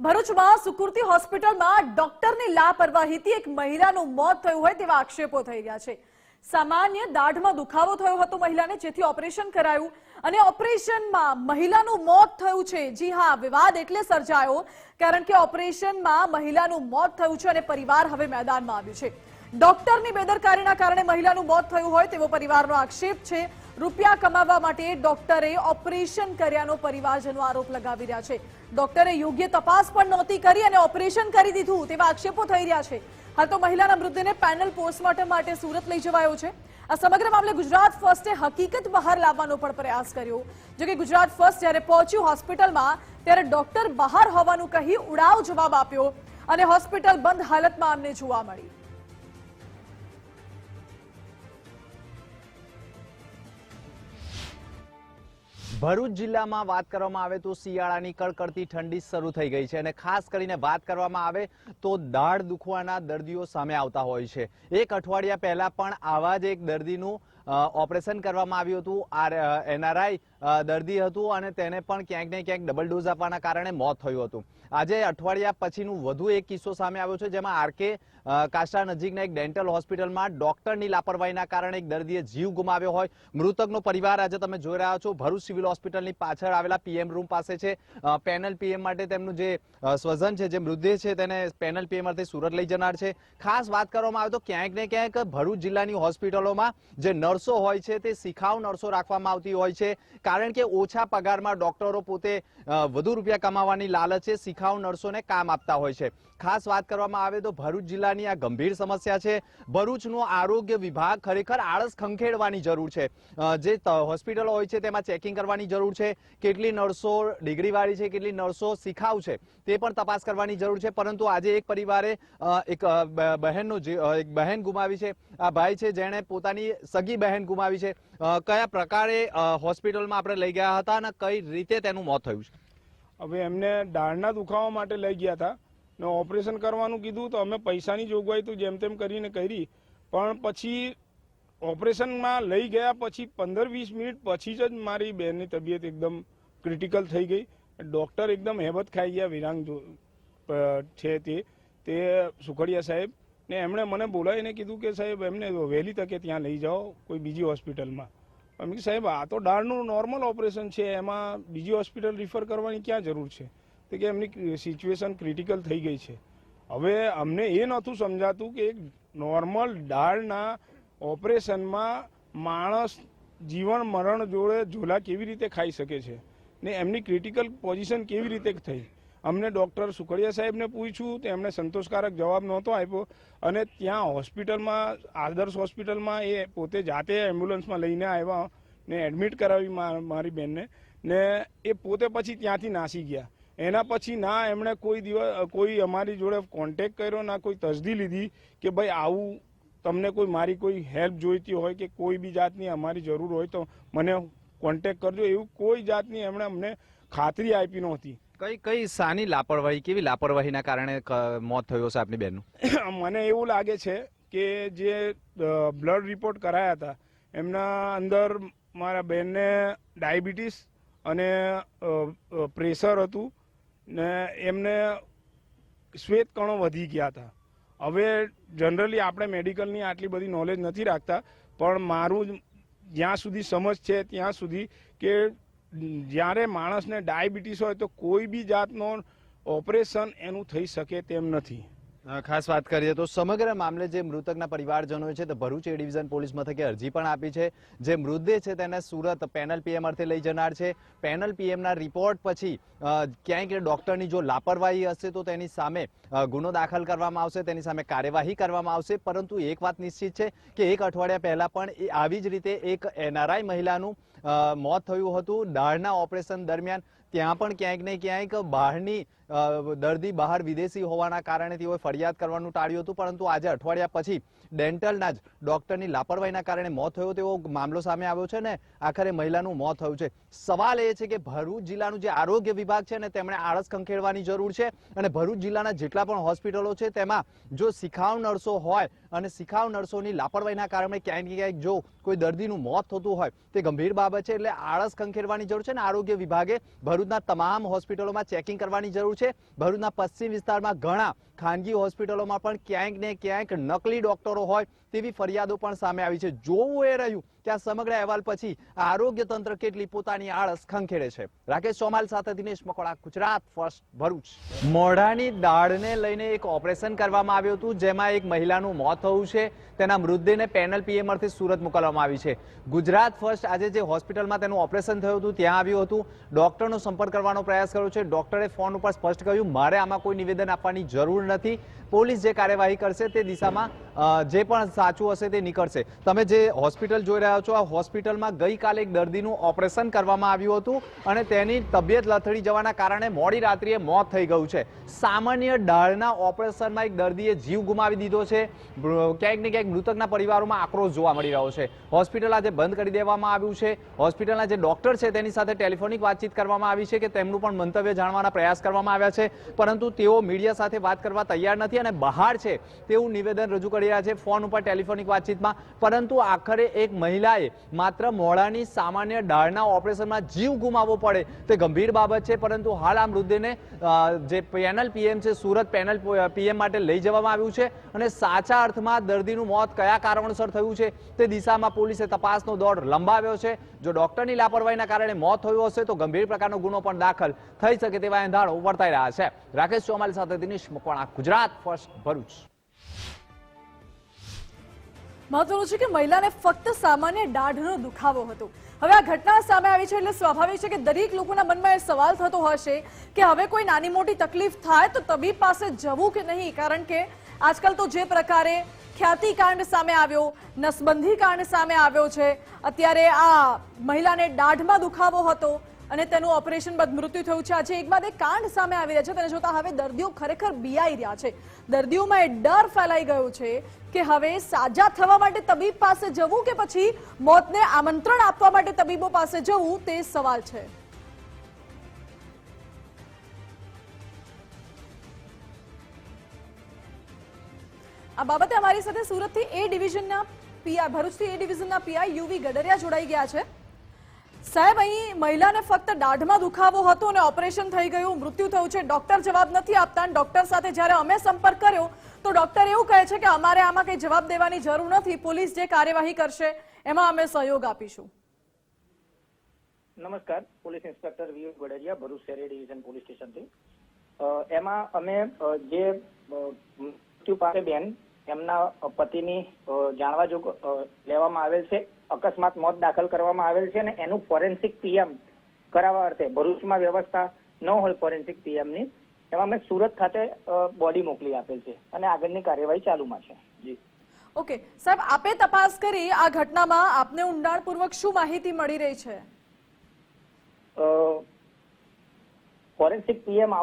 ભરૂચમાં સુકૃતિ હોસ્પિટલમાં ડોક્ટરની લાપરવાહીથી એક મહિલાનું મોત થયું હોય તેવા આક્ષેપો થઈ રહ્યા છે. સામાન્ય દાઢમાં દુખાવો થયો હતો મહિલાને, જેથી ઓપરેશન કરાયું. અને ઓપરેશનમાં મહિલાનું મોત થયું છે. જી હા, વિવાદ એટલે સર્જાયો, કારણ કે ઓપરેશનમાં મહિલાનું મોત થયું છે અને પરિવાર હવે મેદાનમાં આવ્યું છે. ડોક્ટરની બેદરકારીના કારણે મહિલાનું મોત થયું હોય તેવો પરિવારનો આક્ષેપ છે. રૂપિયા કમાવવા માટે ડોક્ટરે ઓપરેશન કર્યાનો પરિવારજનો આરોપ લગાવી રહ્યા છે. ડોક્ટરે યોગ્ય તપાસ પણ નહોતી કરી અને ઓપરેશન કરી દીધું તેવા આક્ષેપો થઈ રહ્યા છે. હાલ તો મહિલાના મૃતદેહને પેનલ પોસ્ટમોર્ટમ માટે સુરત લઈ જવાયો છે. આ સમગ્ર મામલે ગુજરાત ફર્સ્ટે હકીકત બહાર લાવવાનો પણ પ્રયાસ કર્યો. જો કે ગુજરાત ફર્સ્ટ જ્યારે પહોંચ્યું હોસ્પિટલમાં, ત્યારે ડોક્ટર બહાર હોવાનું કહી ઉડાવ જવાબ આપ્યો અને હોસ્પિટલ બંધ હાલતમાં અમને જોવા મળી. ભરૂચ જિલ્લામાં વાત કરવામાં આવે તો શિયાળાની કડકડતી ઠંડી શરૂ થઈ ગઈ છે અને ખાસ કરીને વાત કરવામાં આવે તો દાઢ દુખવાના દર્દીઓ સામે આવતા હોય છે. એક અઠવાડિયા પહેલા પણ આવા જ એક દર્દીનું ઓપરેશન કરવામાં આવ્યું હતું. આર એનઆરઆઈ દર્દી હતું અને તેને પણ ક્યાંક ને ક્યાંક ડબલ ડોઝ આપવાના કારણે મોત થયું હતું. આજે અઠવાડિયા પછીનું વધુ એક કિસ્સો સામે આવ્યો છે, જેમાં આરકે કાસ્ટા નજીકના એક ડેન્ટલ હોસ્પિટલમાં ડોક્ટરની લાપરવાહીના કારણે એક દર્દીએ જીવ ગુમાવ્યો હોય. મૃતકનો પરિવાર આજે તમે જોઈ રહ્યા છો, ભરૂચ સિવિલ હોસ્પિટલની પાછળ આવેલા પીએમ રૂમ પાસે છે. પેનલ પીએમ માટે તેમનું જે સ્વજન છે, જે મૃતદેહ છે, તેને પેનલ પીએમ માટે સુરત લઈ જનાર છે. ખાસ વાત કરવામાં આવે તો ક્યાંક ને ક્યાંક ભરૂચ જિલ્લાની હોસ્પિટલોમાં જે નર્સો હોય છે, તે શિખાઉ નર્સો રાખવામાં આવતી હોય છે. કારણ કે ઓછા પગારમાં ડોક્ટરો પોતે વધુ રૂપિયા કમાવાની લાલચે શિખાઉ નર્સોને કામ આપતા હોય છે. ખાસ વાત કરવામાં આવે તો ભરૂચ જિલ્લાની આ ગંભીર સમસ્યા છે. ભરૂચનો આરોગ્ય વિભાગ ખરેખર આળસ ખંખેડવાની જરૂર છે. જે હોસ્પિટલો હોય છે તેમાં ચેકિંગ કરવાની જરૂર છે. કેટલી નર્સો ડિગ્રીવાળી છે કેટલી નર્સો શિખાઉ છે તે પણ તપાસ કરવાની જરૂર છે. પરંતુ આજે એક પરિવારે એક બહેનનો એક બહેન ગુમાવી છે. આ ભાઈ છે જેણે પોતાની સગી બહેન ગુમાવી છે. કયા પ્રકારે અ, હોસ્પિટલમાં આપણે લઈ ગયા હતા અને કઈ રીતે તેનું મોત થયું છે? હવે એમને દાઢના દુખાવા માટે લઈ ગયા હતા. ને ઓપરેશન કરવાનું કીધું તો અમે પૈસાની જોગવાઈ તો જેમ તેમ કરીને કરી. પણ પછી ઓપરેશનમાં લઈ ગયા પછી પંદર વીસ મિનિટ પછી જ મારી બહેનની તબિયત એકદમ ક્રિટિકલ થઈ ગઈ. ડૉક્ટર એકદમ હેબત ખાઈ ગયા વિરાંગ છે તે તે સુખડિયા સાહેબ. ને એમણે મને બોલાવીને કીધું કે સાહેબ, એમને વહેલી તકે ત્યાં લઈ જાઓ, કોઈ બીજી હોસ્પિટલમાં. અમે કીધું, સાહેબ આ તો દાળનું નોર્મલ ઓપરેશન છે એમાં બીજી હોસ્પિટલ રિફર કરવાની ક્યાં જરૂર છે? તો કે એમની સિચ્યુએશન ક્રિટિકલ થઈ ગઈ છે. હવે અમને એ નહોતું સમજાતું કે એક નોર્મલ દાળના ઓપરેશનમાં માણસ જીવન મરણ જોડે ઝોલા કેવી રીતે ખાઈ શકે છે? ને એમની ક્રિટિકલ પોઝિશન કેવી રીતે થઈ? અમને ડૉક્ટર સુખડિયા સાહેબને પૂછ્યું, તો એમણે સંતોષકારક જવાબ નહોતો આપ્યો. અને ત્યાં હોસ્પિટલમાં, આદર્શ હોસ્પિટલમાં એ પોતે જાતે એમ્બ્યુલન્સમાં લઈને આવ્યા ને એડમિટ કરાવી મારી બેનને. ને એ પોતે પછી ત્યાંથી નાસી ગયા. એના પછી ના એમણે કોઈ દિવસ, કોઈ અમારી જોડે કોન્ટેક કર્યો, ના કોઈ તસદી લીધી કે ભાઈ આવું તમને કોઈ મારી કોઈ હેલ્પ જોઈતી હોય કે કોઈ બી જાતની અમારી જરૂર હોય તો મને કોન્ટેક કરજો. એવું કોઈ જાતની એમણે અમને ખાતરી આપી નહોતી. કઈ કઈ સાની લાપરવાહી, કેવી લાપરવાહીના કારણે મોત થયો હશે આપની બેનનું મને એવું લાગે છે કે જે બ્લડ રિપોર્ટ કરાયા હતા, એમના અંદર મારા બેનને ડાયાબિટીસ અને પ્રેશર હતું ને એમને શ્વેત કણો વધી ગયા હતા. હવે જનરલી આપણે મેડિકલની આટલી બધી નોલેજ નથી રાખતા, પણ મારું જ્યાં સુધી સમજ છે ત્યાં સુધી કે જ્યારે માણસને ડાયાબિટીસ હોય તો કોઈ બી જાતનો ઓપરેશન એનું થઈ શકે તેમ નથી. ખાસ વાત કરીએ તો સમગ્ર મામલે જે મૃતકના પરિવારજનો છે, તે ભરૂચ એ ડિવિઝન પોલીસ મથકે અરજી પણ આપી છે. જે મૃતદેહ છે, તેને સુરત પેનલ પીએમ લઈ જનાર છે. પેનલ પીએમના રિપોર્ટ પછી ક્યાંય ક્યાંય ડૉક્ટરની જો લાપરવાહી હશે તો તેની સામે ગુનો દાખલ કરવામાં આવશે, તેની સામે કાર્યવાહી કરવામાં આવશે. પરંતુ એક વાત નિશ્ચિત છે કે એક અઠવાડિયા પહેલાં પણ એ આવી જ રીતે એક એનઆરઆઈ મહિલાનું મોત થયું હતું દાળના ઓપરેશન દરમિયાન. ત્યાં પણ ક્યાંક ને ક્યાંક બહારની દર્દી બહાર વિદેશી હોવાના કારણે તેઓએ ફરિયાદ કરવાનું ટાળ્યું હતું, પરંતુ આજે અઠવાડિયા પછી ડેન્ટલના જ ડોક્ટરની લાપરવાહીના કારણે મોત થયો તેવો મામલો સામે આવ્યો છે ને આખરે મહિલાનું મોત થયું છે. સવાલ એ છે કે ભરૂચ જિલ્લાનું જે આરોગ્ય વિભાગ છે ને તેમણે આળસ ખંખેડવાની જરૂર છે અને ભરૂચ જિલ્લાના જેટલા પણ હોસ્પિટલો છે તેમાં જો શિખાઉ નર્સો હોય અને શિખાઉ નર્સોની લાપરવાહીના કારણે ક્યાંક ક્યાંક જો કોઈ દર્દીનું મોત થતું હોય તે ગંભીર બાબત છે એટલે આળસ ખંખેડવાની જરૂર છે ને આરોગ્ય વિભાગે ભરૂચના તમામ હોસ્પિટલોમાં ચેકિંગ કરવાની જરૂર છે. ભરૂચના પશ્ચિમ વિસ્તારમાં ઘણા ખાનગી હોસ્પિટલોમાં પણ ક્યાંક ને ક્યાંક નકલી ડોક્ટરો હોય તેવી ફરિયાદો પણ સામે આવી છે. જોવું એ રહ્યું આ સમગ્ર અહેવાલ પછી આરોગ્ય તંત્ર કેટલી પોતાની આળસ ખંખેડે છે. રાકેશ ચોમાલ સાથે દિનેશ મકોડા, ગુજરાત ફર્સ્ટ ભરૂચ. મોઢાની દાળને લઈને એક ઓપરેશન કરવામાં આવ્યું હતું, જેમાં એક મહિલાનું મોત થયું છે. તેના મૃતદેહને પેનલ પીએમઆરથી સુરત મોકલવામાં આવી છે. ગુજરાત ફર્સ્ટ આજે જે હોસ્પિટલમાં તેનું ઓપરેશન થયું હતું, ત્યાં આવ્યું હતું. ડોક્ટરનો સંપર્ક કરવાનો પ્રયાસ કર્યો છે. ડોક્ટરે ફોન ઉપર સ્પષ્ટ કહ્યું મારે આમાં કોઈ નિવેદન આપવાની જરૂર નથી. પોલીસ જે કાર્યવાહી કરશે તે દિશામાં જે પણ સાચું હશે તે નીકળશે. તમે જે હોસ્પિટલ જોઈ રહ્યા છો. આ હોસ્પિટલમાં ગઈકાલે એક દર્દીનું ઓપરેશન કરવામાં આવ્યું હતું અને તેની તબિયત લથડી જવાના કારણે મોડી રાત્રિએ મોત થઈ ગયું છે. સામાન્ય ડાળના ઓપરેશનમાં એક દર્દીએ જીવ ગુમાવી દીધો છે. ક્યાંક ને ક્યાંક મૃતકના પરિવારોમાં આક્રોશ જોવા મળી રહ્યો છે. હોસ્પિટલ આજે બંધ કરી દેવામાં આવ્યું છે. હોસ્પિટલના જે ડોક્ટર છે તેની સાથે ટેલિફોનિક વાતચીત કરવામાં આવી છે કે તેમનું પણ મંતવ્ય જાણવાના પ્રયાસ કરવામાં આવ્યા છે. પરંતુ તેઓ મીડિયા સાથે વાત કરવા તૈયાર નથી અને બહાર છે તેવું નિવેદન રજૂ કરી રહ્યા છે ફોન ઉપર ટેલિફોનિક વાતચીતમાં. પરંતુ આખરે એક મહિલાએ માત્ર મોડાની સામાન્ય ડાળના ઓપરેશનમાં જીવ ગુમાવવો પડે. તે ગંભીર બાબત છે, પરંતુ હાલ આ મૃતદેહને જે પેનલ પીએમ છે, સુરત પેનલ પીએમ માટે લઈ જવામાં આવ્યું છે અને સાચા અર્થમાં દર્દીનું મોત કયા કારણોસર થયું છે તે દિશામાં પોલીસે તપાસનો દોર લંબાવ્યો છે. જો ડોક્ટરની લાપરવાહીના કારણે મોત થયું હશે, તો ગંભીર પ્રકારનો ગુનો પણ દાખલ થઈ શકે તેવા એંધાણો વર્તાઈ રહ્યા છે. રાકેશ ચોમાલી સાથે દિનેશ મકવાણા, ગુજરાત, ફર્સ્ટ ભરૂચ. મહત્વનું છે કે મહિલાને ફક્ત સામાન્ય દાઢનો દુખાવો હતો. હવે આ ઘટના સામે આવી છે એટલે સ્વાભાવિક છે કે દરેક લોકોના મનમાં એ સવાલ થતો હશે કે હવે કોઈ નાની મોટી તકલીફ થાય તો તબીબ પાસે જવું કે નહીં? કારણ કે આજકાલ તો જે પ્રકારે ખ્યાતિકાંડ સામે આવ્યો નસબંધી કાંડ સામે આવ્યો છે. અત્યારે આ મહિલાને દાઢમાં દુખાવો હતો અને તેનું ઓપરેશન બાદ મૃત્યુ થયું છે. આજે એક બાદ એક કાંડ સામે આવી રહ્યા છે. તેને જોતા હવે દર્દીઓ ખરેખર બિયાઈ રહ્યા છે. દર્દીઓમાં એ ડર ફેલાઈ ગયો છે કે હવે સાજા થવા માટે તબીબ પાસે જવું કે પછી મોતને આમંત્રણ આપવા માટે તબીબો પાસે જવું તે સવાલ છે. આ બાબતે અમારી સાથે સુરતથી એ ડિવિઝનના પીઆઈ ભરૂચથી એ ડિવિઝનના પીઆઈ યુવી ગડરિયા જોડાઈ ગયા છે. સાહેબ, અહીં મહિલાને ફક્ત દાઢમાં દુખાવો હતો અને ઓપરેશન થઈ ગયું, મૃત્યુ થયું છે. ડોક્ટર જવાબ નથી આપતા અને ડોક્ટર સાથે જ્યારે અમે સંપર્ક કર્યો, તો ડોક્ટર એવું કહે છે કે અમારે આમાં કંઈ જવાબ દેવાની જરૂર નથી. પોલીસ જે કાર્યવાહી કરશે, એમાં અમે સહયોગ આપીશું. નમસ્કાર, police inspector V Godariya, Bharuch શહેરી ડિવિઝન પોલીસ સ્ટેશનથી. એમાં અમે જે મૃત્યુ પાસે બેન એમના પતિની જાણવા જોગ લેવામાં આવેલ છે. અકસ્માત મોત દાખલ કરવામાં આવેલ છે અને એનું ફોરેન્સિક પીએમ કરાવવા અર્થે ભરૂચમાં વ્યવસ્થા ન હોય ફોરેન્સિક પીએમની એમાં અમે સુરત ખાતે બોડી મોકલી આપેલ છે અને આગળની કાર્યવાહી ચાલુમાં છે. જી. ઓકે. સાહેબ આપે તપાસ કરી આ ઘટનામાં આપને ઊંડાણપૂર્વક શું માહિતી મળી રહી છે? ફોરેન્સિક પીએમ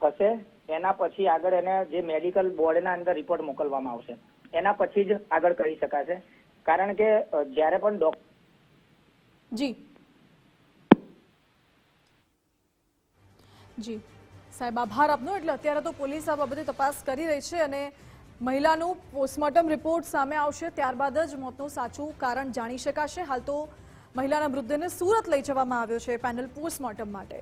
થશે એના પછી આગળ એને જે મેડિકલ બોર્ડના અંદર રિપોર્ટ મોકલવામાં આવશે. એના પછી જ આગળ કરી શકાશે. કારણ કે જ્યારે પણ ડોક જી. જી. સાહેબ, આભાર આપનો. એટલે અત્યારે તો પોલીસ આ બાબતે તપાસ કરી રહી છે અને મહિલાનું પોસ્ટમોર્ટમ રિપોર્ટ સામે આવશે. ત્યારબાદ જ મોતનું સાચું કારણ જાણી શકાશે. હાલ તો મહિલાના મૃતદેહને સુરત લઈ જવામાં આવ્યો છે પેનલ પોસ્ટમોર્ટમ માટે.